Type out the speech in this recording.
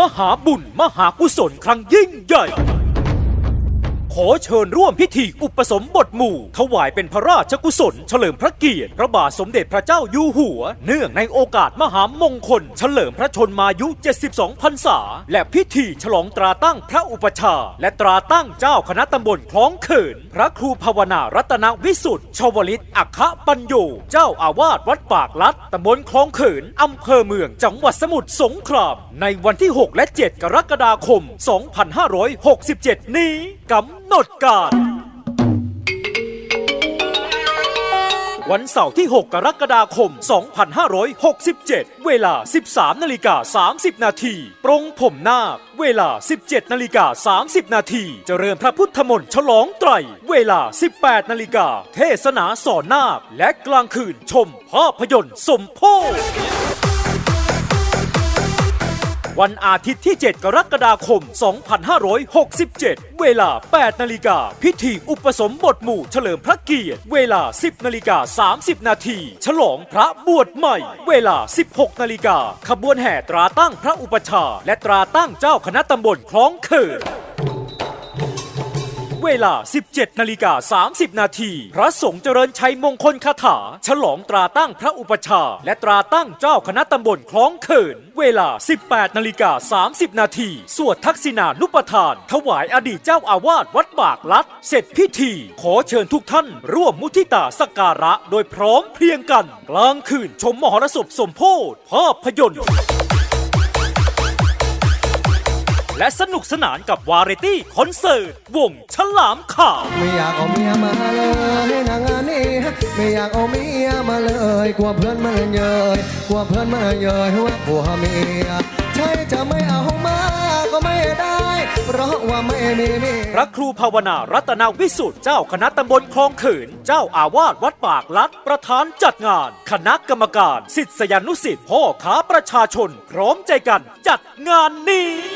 มหาบุญ มหากุศลครั้งยิ่งใหญ่ ขอเชิญร่วมพิธีอุปสมบทหมู่ ถวายเป็นพระราชกุศล เฉลิมพระเกียรติพระบาทสมเด็จพระเจ้าอยู่หัว เนื่องในโอกาสมหามงคล เฉลิมพระชนมายุ 72 พรรษา และพิธีฉลองตราตั้งพระอุปชา และตราตั้งเจ้าคณะตำบลคลองเขิน พระครูภาวนารัตนวิสุทธิ์ชวลิตอัคคปัญโยเจ้าอาวาสวัดปากลัดตำบลคลองเขินอำเภอเมืองจังหวัดสมุทรสงคราม ในวันที่ 6 และ 7 กรกฎาคม 2567 นี้กำหนดการ วันเสาร์ที่ 6 กรกฎาคม 2567 เวลา 13 นาฬิกา 30 นาทีปรงผมนาคเวลา 17 นาฬิกา 30 นาทีเจริญพระพุทธมนต์ฉลองไตร เวลา 18 นาฬิกา เทศนาสอนนาค และกลางคืนชมภาพยนตร์สมโพธิ วันอาทิตย์ที่ 7 กรกฎาคม 2567 เวลา 8 นาฬิกา พิธีอุปสมบทหมู่เฉลิมพระเกียรติ เวลา 10 นาฬิกา 30 นาที ฉลองพระบวชใหม่ เวลา 16 นาฬิกา ขบวนแห่ตราตั้งพระอุปชา และตราตั้งเจ้าคณะตำบลคลองเขิน เวลา 17 นาฬิกา 30 นาทีพระสงฆ์เจริญชัยมงคลคาถา ฉลองตราตั้งพระอุปชา และตราตั้งเจ้าคณะตำบลคลองเขิน เวลา 18 นาฬิกา 30 นาทีสวดทักษิณานุปทาน ถวายอดีตเจ้าอาวาสวัดปากลัด เสร็จพิธี ขอเชิญทุกท่าน ร่วมมุทิตาสกการะโดยพร้อมเพรียงกัน กลางคืนชมมหรสพสมโพธิภาพยนตร์ และสนุกสนานกับวาไรตี้คอนเสิร์ตวงฉลามขาว ไม่อยากเอาเมียมาเลยนางงานนี้ไม่อยากเอาเมียมาเลยกลัวเพื่อนมันเยยกลัวเพื่อนมันเยยว่าผัวเมียใช่จะไม่เอามาก็ไม่ได้เพราะว่าไม่มีเมียพระครูภาวนารัตนวิสุทธิ์เจ้าคณะตำบลคลองเขินเจ้าอาวาสวัดปากลัดประธานจัดงาน คณะกรรมการศิษยานุศิษย์พ่อค้าประชาชน พร้อมใจกันจัดงานนี้